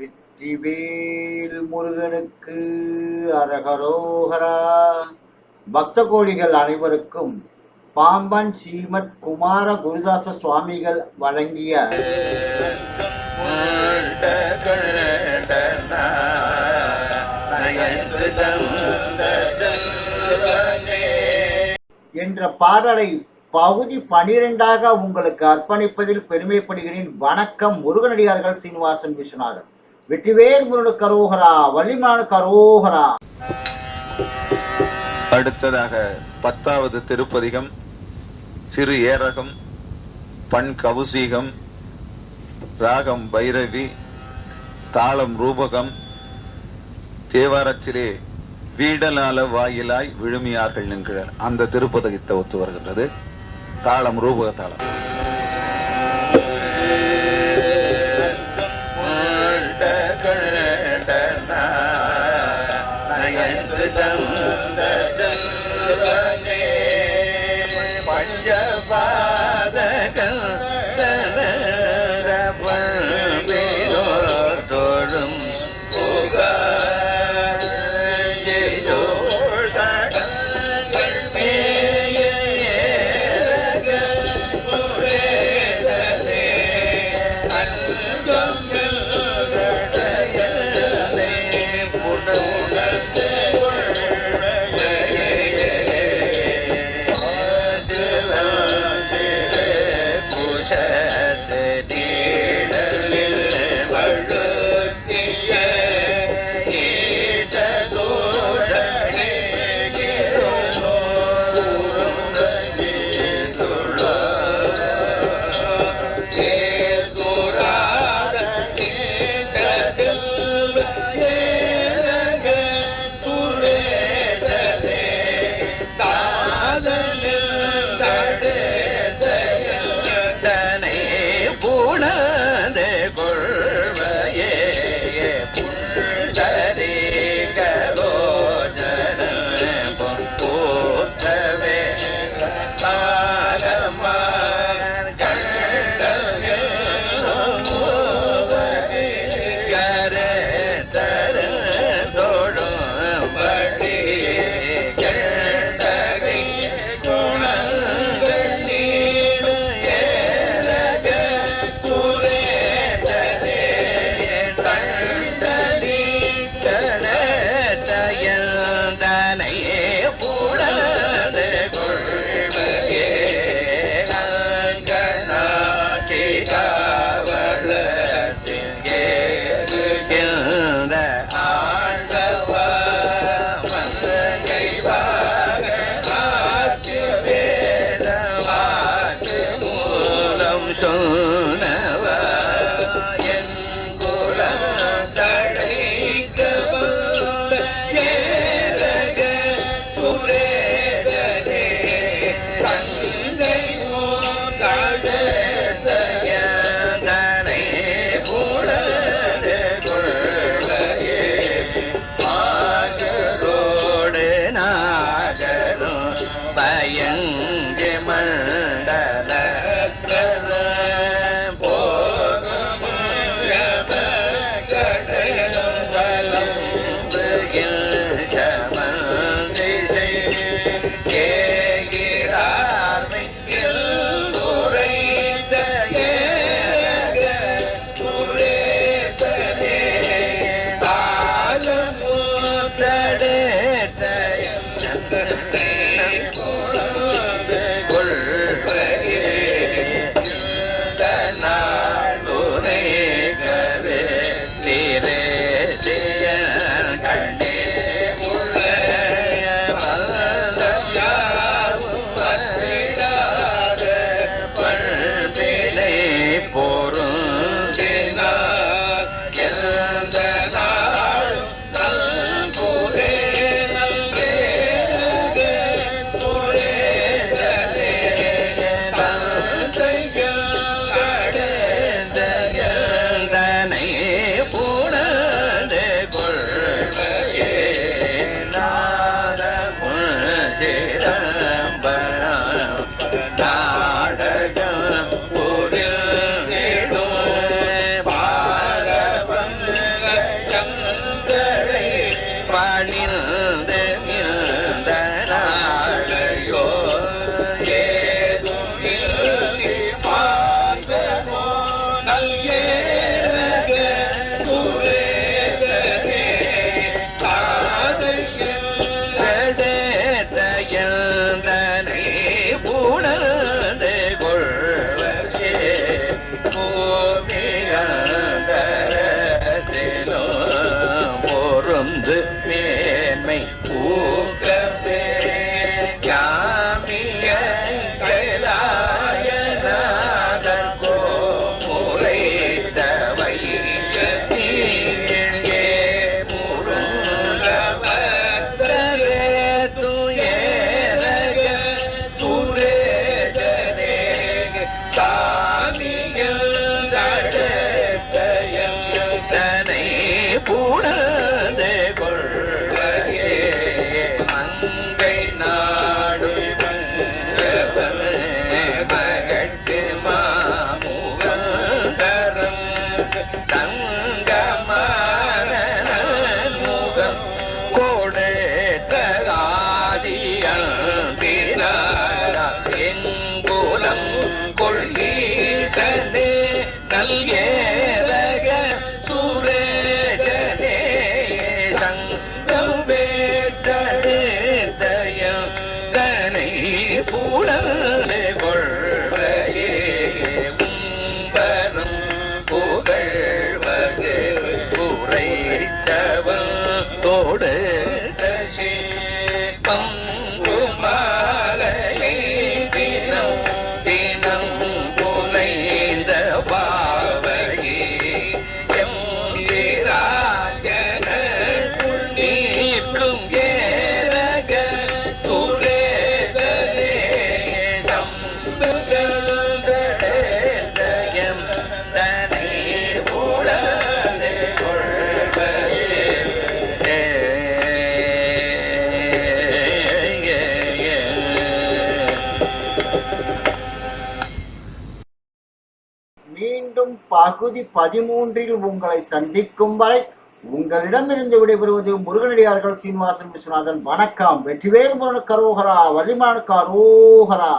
வெற்றிவேல் முருகனுக்கு அரகரோகரா. பக்த கோடிகள் அனைவருக்கும் பாம்பன் ஸ்ரீமத் குமார குருதாச சுவாமிகள் வழங்கிய என்ற பாடலை பகுதி பனிரெண்டாக உங்களுக்கு அர்ப்பணிப்பதில் பெருமைப்படுகிறேன். வணக்கம் முருகனடியார்கள் சீனிவாசன் விஸ்வநாதன். வெற்றிவேல் முருகனுக்கு கரோகரா வள்ளிமான கரோகரா. அடுத்ததாக பத்தாவது திருப்பதிகம் சிறு ஏரகம் பண் கவுசீகம் ராகம் பைரவி தாளம் ரூபகம் தேவாரத்திலே வீடலால வாயிலாய் விழுமியார்கள் என்கிற அந்த திருப்பதகத்தை ஒத்து வருகின்றது. தாளம் ரூபக தாளம். Brahma நயன் ಪ್ರಾಣಿ Yeah. மீண்டும் பகுதி பதிமூன்றில் உங்களை சந்திக்கும் வரை உங்களிடமிருந்து விடைபெறுவது முருகனடியார்கள் சீனிவாசன் விஸ்வநாதன். வணக்கம். வெற்றிவேல் முருகன் அரோகரா வலிமான அரோகரா